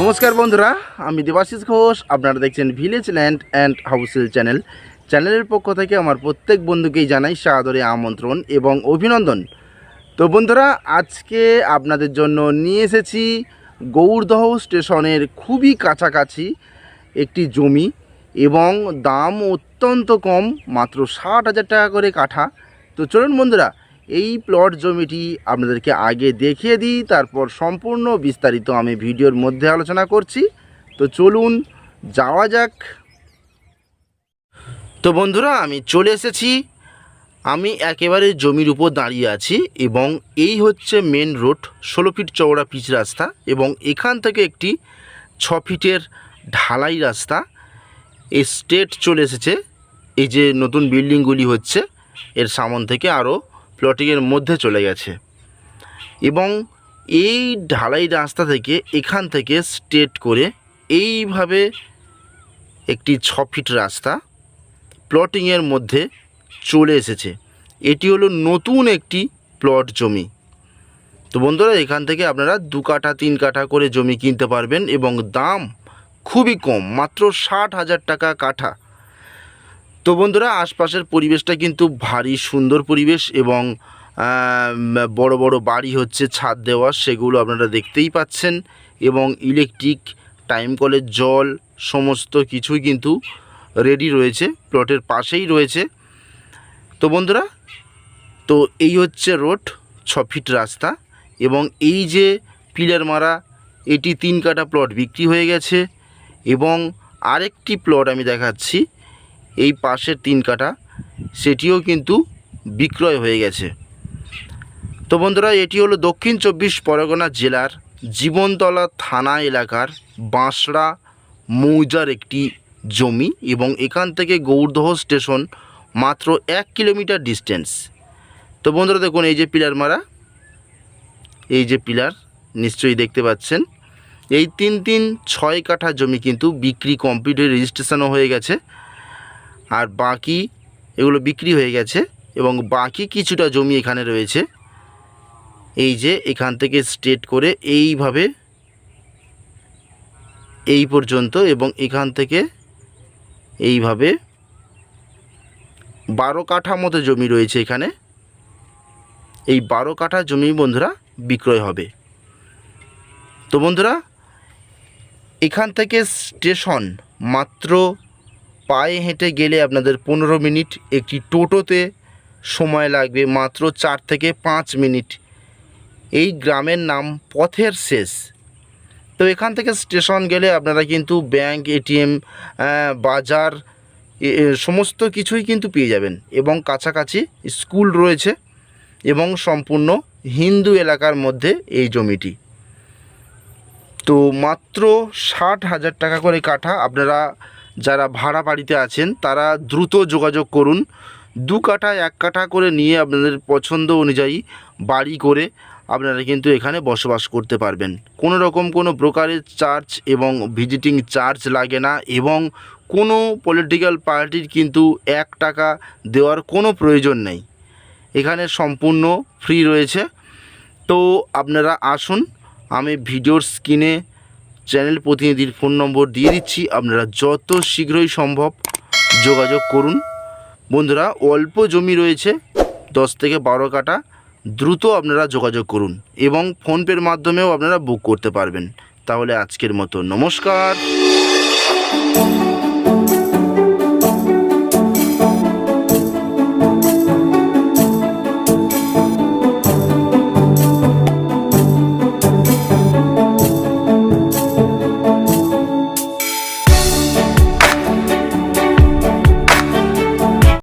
নমস্কার বন্ধুরা, আমি দেবাশিস ঘোষ, আপনারা দেখছেন village land and house channel চ্যানেলের পক্ষ থেকে আমার প্রত্যেক বন্ধুকেই জানাই সাদরে আমন্ত্রণ এবং অভিনন্দন। তো বন্ধুরা, আজকে আপনাদের জন্য নিয়ে এসেছি গৌরদহ স্টেশনের খুবই কাছাকাছি একটি জমি এবং দাম অত্যন্ত কম, মাত্র ষাট হাজার টাকা করে কাঠা। তো চলুন বন্ধুরা এই প্লট জমিটি আপনাদেরকে আগে দেখিয়ে দিই, তারপর সম্পূর্ণ বিস্তারিত আমি ভিডিওর মধ্যে আলোচনা করছি। তো চলুন, যাওয়া যাক। তো বন্ধুরা, আমি চলে এসেছি। আমি একেবারে জমির উপর দাঁড়িয়ে আছি এবং এই হচ্ছে মেন রোড ষোলো ফিট চওড়া পিচ রাস্তা এবং এখান থেকে একটি ছ ফিটের ঢালাই রাস্তা। এই স্টেট চলে এসেছে। এই যে নতুন বিল্ডিংগুলি হচ্ছে, এর সামন থেকে আরও প্লটিংয়ের মধ্যে চলে গেছে। এবং এই ঢালাই রাস্তা থেকে এখান থেকে স্ট্রেট করে এইভাবে একটি ছ ফিট রাস্তা প্লটিংয়ের মধ্যে চলে এসেছে। এটি হলো নতুন একটি প্লট জমি। তো বন্ধুরা, এখান থেকে আপনারা দু কাঠা, তিন কাঠা করে জমি কিনতে পারবেন এবং দাম খুবই কম, মাত্র ষাট হাজার টাকা কাঠা। তো বন্ধুরা, আশপাশের পরিবেশটা কিন্তু ভারী সুন্দর পরিবেশ এবং বড় বড় বাড়ি হচ্ছে ছাদ দেওয়া, সেগুলো আপনারা দেখতেই পাচ্ছেন এবং ইলেকট্রিক, টাইম কলের জল, সমস্ত কিছুই কিন্তু রেডি রয়েছে, প্লটের পাশেই রয়েছে। তো বন্ধুরা, তো এই হচ্ছে রোড, ছ ফিট রাস্তা এবং এই যে পিলার মারা, এটি তিন কাটা প্লট বিক্রি হয়ে গেছে এবং আরেকটি প্লট আমি দেখাচ্ছি। এই পাশের তিন কাটা সেটিও কিন্তু বিক্রয় হয়ে গেছে। তো বন্ধুরা, এটি হলো দক্ষিণ চব্বিশ পরগনা জেলার জীবনতলা থানা এলাকার বাঁশড়া মৌজার একটি জমি এবং এখান থেকে গৌরদহ স্টেশন মাত্র এক কিলোমিটার ডিস্টেন্স। তো বন্ধুরা, দেখুন, এই যে পিলার মারা, এই যে পিলার, নিশ্চয়ই দেখতে পাচ্ছেন। এই তিন তিন ছয় কাঠা জমি কিন্তু বিক্রি কমপ্লিট হয়ে রেজিস্ট্রেশনও হয়ে গেছে। আর বাকি এগুলো বিক্রি হয়ে গেছে এবং বাকি কিছুটা জমি এখানে রয়েছে। এই যে এখান থেকে স্ট্রেট করে এইভাবে এই পর্যন্ত এবং এখান থেকে এইভাবে বারো কাঠা মতো জমি রয়েছে এখানে। এই বারো কাঠা জমি বন্ধুরা বিক্রয় হবে। তো বন্ধুরা, এখান থেকে স্টেশন মাত্র পায়ে হেঁটে গেলে আপনাদের পনেরো মিনিট, একটি টোটোতে সময় লাগবে মাত্র চার থেকে পাঁচ মিনিট। এই গ্রামের নাম পথের শেষ। তো এখান থেকে স্টেশন গেলে আপনারা কিন্তু ব্যাংক এটিএম বাজার সমস্ত কিছুই কিন্তু পেয়ে যাবেন এবং কাছাকাছি স্কুল রয়েছে এবং সম্পূর্ণ হিন্দু এলাকার মধ্যে এই জমিটি। তো মাত্র ষাট হাজার টাকা করে কাঠা আপনারা যারা ভাড়া বাড়িতে আছেন, তারা দ্রুত যোগাযোগ করুন। দু কাঠা, এক কাঠা করে নিয়ে আপনাদের পছন্দ অনুযায়ী বাড়ি করে আপনারা কিন্তু এখানে বসবাস করতে পারবেন। কোনো রকম কোনো ব্রোকারেজ চার্জ এবং ভিজিটিং চার্জ লাগে না এবং কোনো পলিটিক্যাল পার্টির কিন্তু এক টাকা দেওয়ার কোনো প্রয়োজন নেই। এখানে সম্পূর্ণ ফ্রি রয়েছে। তো আপনারা আসুন, আমি ভিডিওর স্ক্রিনে চ্যানেল প্রতিনিধির ফোন নম্বর দিয়ে দিচ্ছি। আপনারা যত শীঘ্রই সম্ভব যোগাযোগ করুন। বন্ধুরা, অল্প জমি রয়েছে, দশ থেকে বারো কাটা দ্রুত আপনারা যোগাযোগ করুন এবং ফোনপের মাধ্যমেও আপনারা বুক করতে পারবেন। তাহলে আজকের মতো নমস্কার।